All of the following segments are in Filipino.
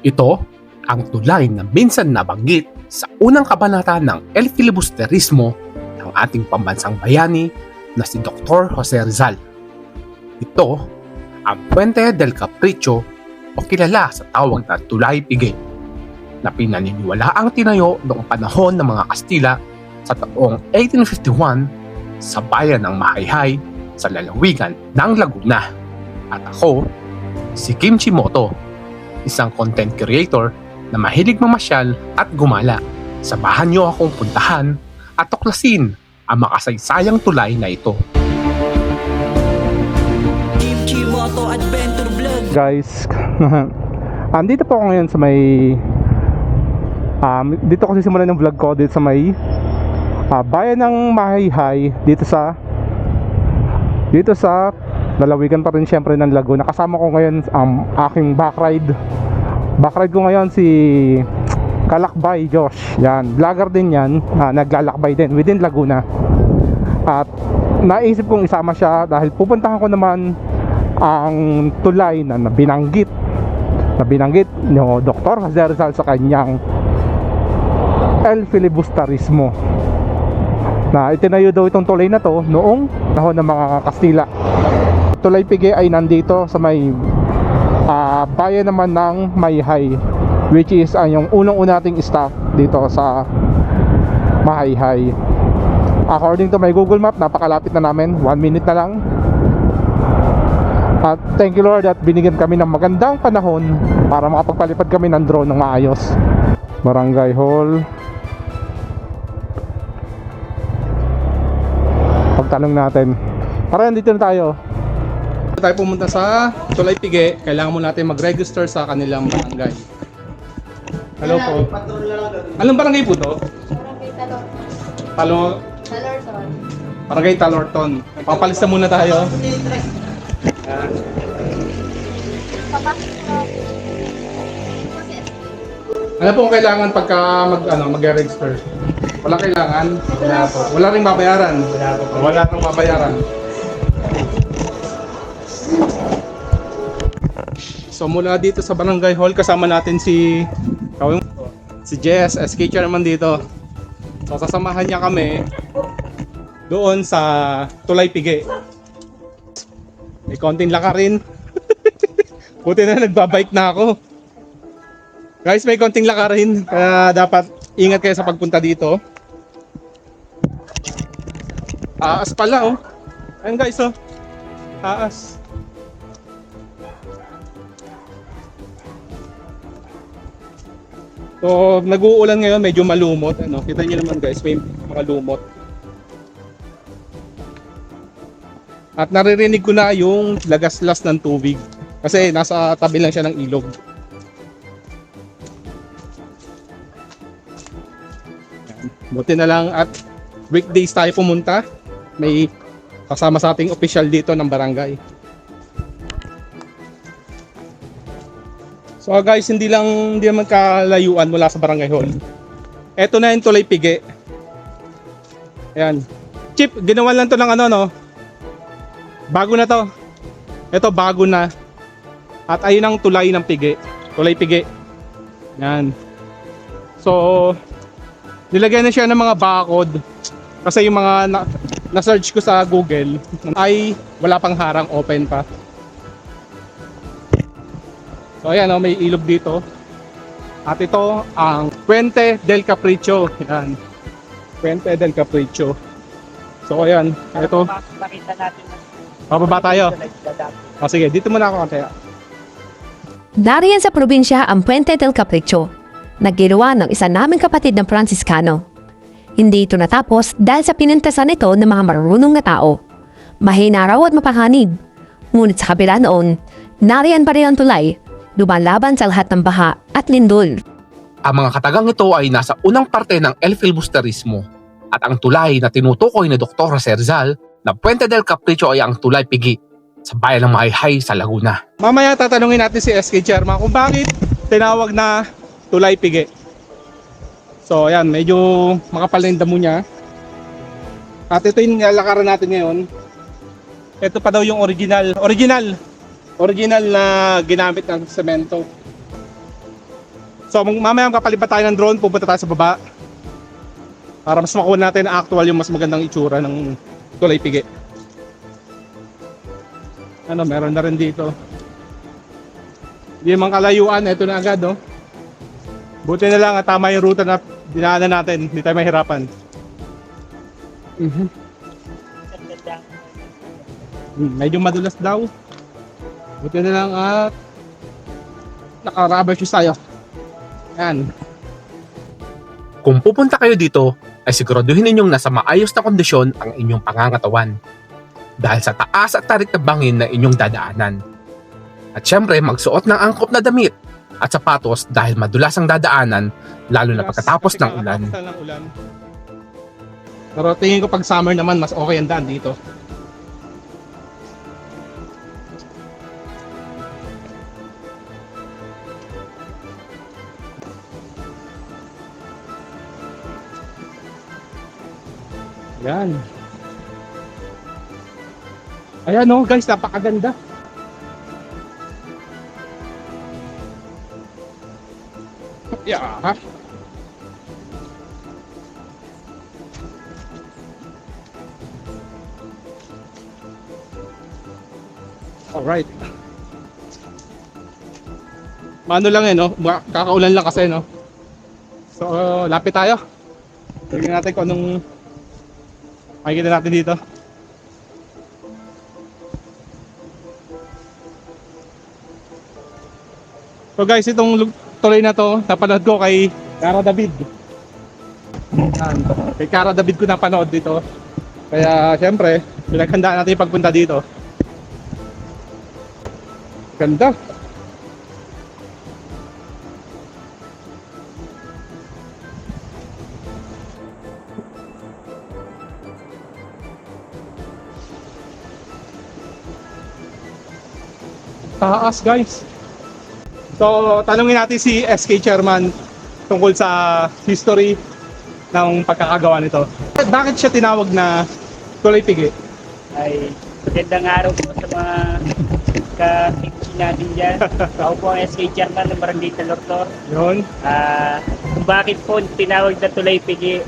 Ito ang tulay na minsan nabanggit sa unang kabanata ng El Filibusterismo ng ating pambansang bayani na si Dr. Jose Rizal. Ito ang Puente del Capricho o kilala sa tawag na Tulay Pigay na pinaniniwala ang tinayo noong panahon ng mga Kastila sa taong 1851 sa bayan ng Mahayhay sa lalawigan ng Laguna. At ako, si Kim Chimoto, isang content creator na mahilig mamasyal at gumala. Samahan niyo akong puntahan at tuklasin ang makasaysayang tulay na ito. Guys andito po ako ngayon sa may um, dito ko sisimulan yung vlog ko dito sa may ah, bayan ng Mahayhay dito sa dito sa lalawigan pa rin syempre ng Laguna. Kasama ko ngayon ang aking backride backride ko ngayon si Kalakbay Josh. Yan vlogger din yan. Ah, naglalakbay din within Laguna. At naisip kong isama siya dahil pupuntahan ko naman ang tulay na binanggit na binanggit ni Dr. Jose Rizal sa kanyang El Filibusterismo. Na itinayo daw itong tulay na to noong tahon ng mga Kastila tulay pigi ay nandito sa may ah, bayan naman ng Mayhay which is ang yung unang-una nating staff dito sa Mahayhay according to my Google Map napakalapit na namin 1 minute na lang at thank you Lord at binigyan kami ng magandang panahon para makapagpalipad kami ng drone ng maayos. Barangay Hall. Pagtanong natin. Para dito na tayo. Tayo pumunta sa Tulay Pige. Kailangan mo natin mag-register sa kanilang barangay. Hello po. Anong barangay po to? Barangay Talor. Talo, Talorton. barangay Talorton. Papalista muna tayo. Ano po ang kailangan pagka mag ano mag-register? Wala kailangan. Wala po. Wala ring babayaran. Wala po. Wala ring babayaran. So mula dito sa Barangay Hall kasama natin si kawin si Jess, SK chairman dito. So sasamahan niya kami doon sa Tulay Pige. May konting lakarin. Buti na nagbabike na ako. Guys, may konting lakarin kaya dapat ingat kayo sa pagpunta dito. Aas pala oh. Ayun guys oh. Aas. So, nag-uulan ngayon, medyo malumot. Ano? Kita niyo naman guys, may mga lumot. At naririnig ko na yung lagaslas ng tubig. Kasi nasa tabi lang siya ng ilog. Buti na lang at weekdays tayo pumunta. May kasama sa ating official dito ng barangay. So guys, hindi lang hindi naman kalayuan mula sa barangay hall. Ito na yung tulay pigi. Ayan. Chip, ginawa lang to ng ano no. Bago na to. Ito bago na. At ayun ang tulay ng pigi. Tulay pigi. Yan. So, nilagyan na siya ng mga barcode kasi yung mga na, na-search ko sa Google ay wala pang harang open pa. So ayan oh, may ilog dito. At ito ang Puente del Capricho. Yan. Puente del Capricho. So ayan, ito. Makita natin na Pababa tayo. O sige, dito muna ako kaya. Dariyan sa probinsya ang Puente del Capricho, naggiluwa ng isa naming kapatid na Franciscano. Hindi ito natapos dahil sa pinintasan nito ng mga marunong na tao. Mahina raw at mapanganib. Ngunit sa kabila noon, nariyan pa rin ang tulay, lumalaban sa lahat ng baha at lindol. Ang mga katagang ito ay nasa unang parte ng El Filibusterismo at ang tulay na tinutukoy ni Dr. Jose Rizal na Puente del Capricho ay ang tulay pigi sa bayan ng Mahayhay sa Laguna. Mamaya tatanungin natin si SK Chairman kung bakit tinawag na tulay pigi. So ayan, medyo makapal na damo niya. At ito yung nilalakaran natin ngayon. Ito pa daw yung original. Original! Original na ginamit ng semento. So mamaya kapalipat tayo ng drone, pupunta tayo sa baba. Para mas makuha natin na actual yung mas magandang itsura ng tulay pigi. Ano, meron na rin dito. Hindi naman kalayuan, ito na agad, oh. Buti na lang at tama yung ruta na dinaanan natin, hindi tayo mahirapan. Mhm. Hmm, medyo madulas daw. Buti na lang at naka-rubber shoes tayo. Yan. Kung pupunta kayo dito, ay siguraduhin ninyong nasa maayos na kondisyon ang inyong pangangatawan. Dahil sa taas at tarik na bangin na inyong dadaanan. At syempre, magsuot ng angkop na damit at sapatos dahil madulas ang dadaanan, lalo na pagkatapos ng ulan. Pero tingin ko pag summer naman, mas okay ang daan dito. Yan. Ayan oh, guys, napakaganda. Yeah. Alright. Mano lang eh, no? Kakaulan lang kasi, no? So, lapit tayo. Tingnan natin kung anong makikita natin dito. So guys, itong tuloy na to, napanood ko kay Cara David. Yan. Kay Cara David ko napanood dito. Kaya syempre, pinaghandaan natin yung pagpunta dito. Ganda. Taas guys. So, tanungin natin si SK Chairman tungkol sa history ng pagkakagawa nito. Bakit siya tinawag na Tulay Pigi? Ay, magandang araw po sa mga ka-picture natin dyan. Ako po ang SK Chairman ng Barangay Talortor. Yun. Ah, kung bakit po tinawag na Tulay Pigi,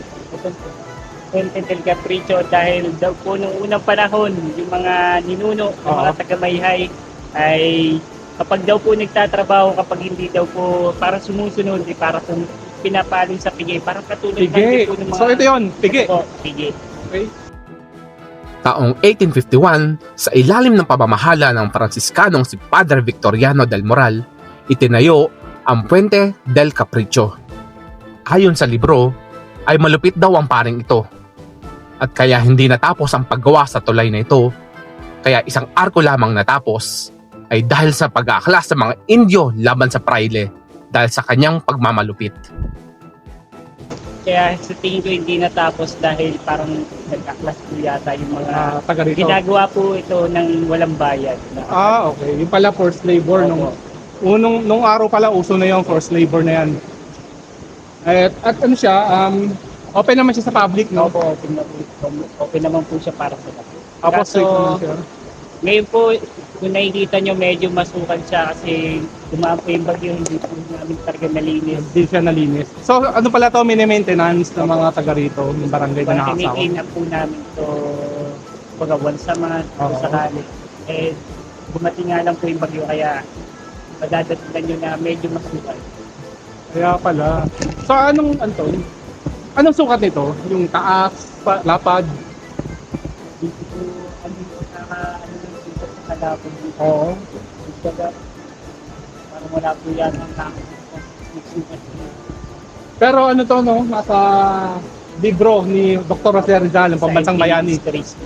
Puente del Capricho dahil daw po nung unang panahon, yung mga ninuno, yung mga taga-mayhay ay kapag daw po nagtatrabaho, kapag hindi daw po para sumusunod, eh, para po pinapalong sa pigi, parang katulad po ng mga... So ito yun, Pigi. Opo, pigi. Okay. Taong 1851, sa ilalim ng pamamahala ng Fransiskanong si Padre Victoriano del Moral, itinayo ang Puente del Capricho. Ayon sa libro, ay malupit daw ang paring ito. At kaya hindi natapos ang paggawa sa tulay na ito, kaya isang arko lamang natapos, ay dahil sa pag-aaklas sa mga Indio laban sa Praile dahil sa kanyang pagmamalupit. Kaya sa tingin ko hindi natapos dahil parang nag-aklas po yata yung mga... Ah, taga rito. Ginagawa po ito ng walang bayad. Na, Ah, okay. Yung pala forced labor nung Opo. unong nung araw pala uso na yung forced labor na yan. At, at ano siya, um, open naman siya sa public, no? Opo, open, na po, open naman po siya para sa lahat. Tapos Kaso, naman siya. Ngayon po, kung nakikita nyo, medyo masukan siya kasi dumaan po yung bagyo, hindi po namin talaga nalinis. Hindi siya nalinis. So, ano pala to, mini-maintenance ng mga taga rito, ng barangay na Parang nakasama. kinikin na po namin to pag once a month, Oo. kung sakali. Eh, bumating nga lang po yung bagyo, kaya madadatigan nyo na medyo masukan. Kaya pala. So, anong, Anton? Anong sukat nito? Yung taas, pa, lapad? Dito sa kalapon dito. Oo. Kumbaga, parang wala po yan ang nakasukat. Pero ano to, no? Nasa libro ni Dr. Jose Rizal, ng Pambansang Bayani.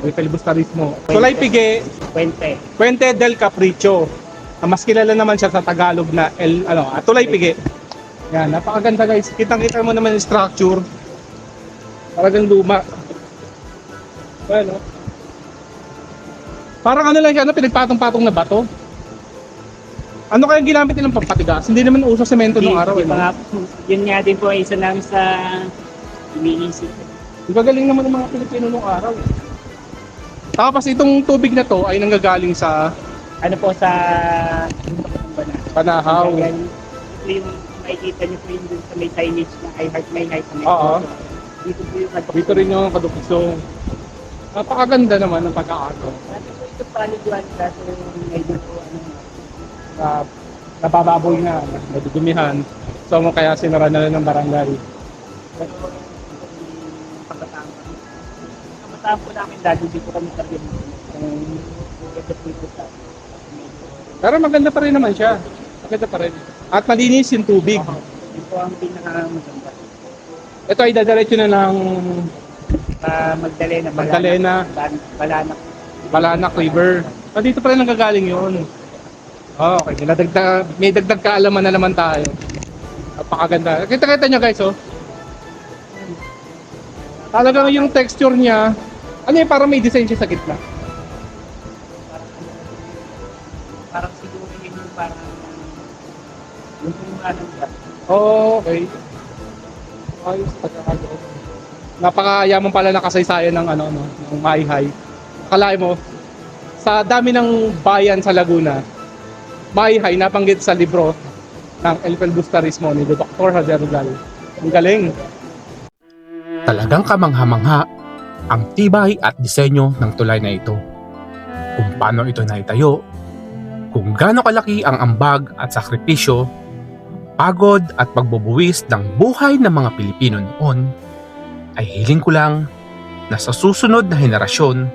May filibusterismo. Tulay Pige, Puente. Puente del Capricho. Ah, Mas kilala naman siya sa Tagalog na El, ano, ah, Tulay Pige. Yan, napakaganda guys. Kitang-kita mo naman yung structure. Talagang luma. Well, no? Parang ano lang siya, ano, pinagpatong-patong na bato. Ano kaya ginamit nilang pampatigas? Hindi naman uso semento nung araw. Eh, Yung no? mga, yun nga din po ang isa namin sa iniisip. Ang gagaling naman ng mga Pilipino nung araw. eh. Tapos itong tubig na to ay nanggagaling sa Ano po sa ba? Panahaw. Ito yung makikita niyo po yung dun sa may signage na I heart my height. na may Oo. photo. Dito po yung. Dito rin yung kaduksong. Napakaganda naman ng pagkakato. Ito paliguan kaso medyo ano Na, nabababoy na, nadudumihan. So mo kaya sinara na lang ng barangay. pero kabataan ko. Po namin dati dito kami tabi ng ito ito sa Pero maganda pa rin naman siya. Maganda pa rin. At malinis yung tubig. Ito po ang pinakamaganda. Ito ay dadiretso na ng Uh, Magdalena, Magdalena. Balanak, Balanak. Balanak River. Ah, dito pa rin nanggagaling yun. Oh, okay. May dagdag, may dagdag kaalaman na naman tayo. Napakaganda. Kita-kita nyo guys, oh. Talagang yung texture niya, ano yung parang may design siya sa gitna. Parang, parang siguro yun yung parang yung ka. Oh, okay. Ayos, pagkakagawa. Napakayaman pala na kasaysayan ng ano, no, ng Maihay. Akalain mo, sa dami ng bayan sa Laguna, Maihay nabanggit sa libro ng El Pelbustarismo ni Dr. Javier Rizal. Ang galing. Talagang kamangha-mangha ang tibay at disenyo ng tulay na ito. Kung paano ito naitayo, kung gaano kalaki ang ambag at sakripisyo, pagod at pagbubuwis ng buhay ng mga Pilipino noon, ay hiling ko lang na sa susunod na henerasyon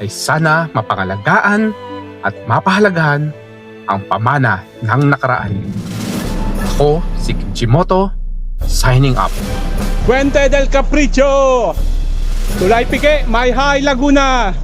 ay sana mapangalagaan at mapahalagahan ang pamana ng nakaraan. Ako, si Kinchimoto, signing up. Puente del Capricho! Tulay Pique, Maihay, Laguna!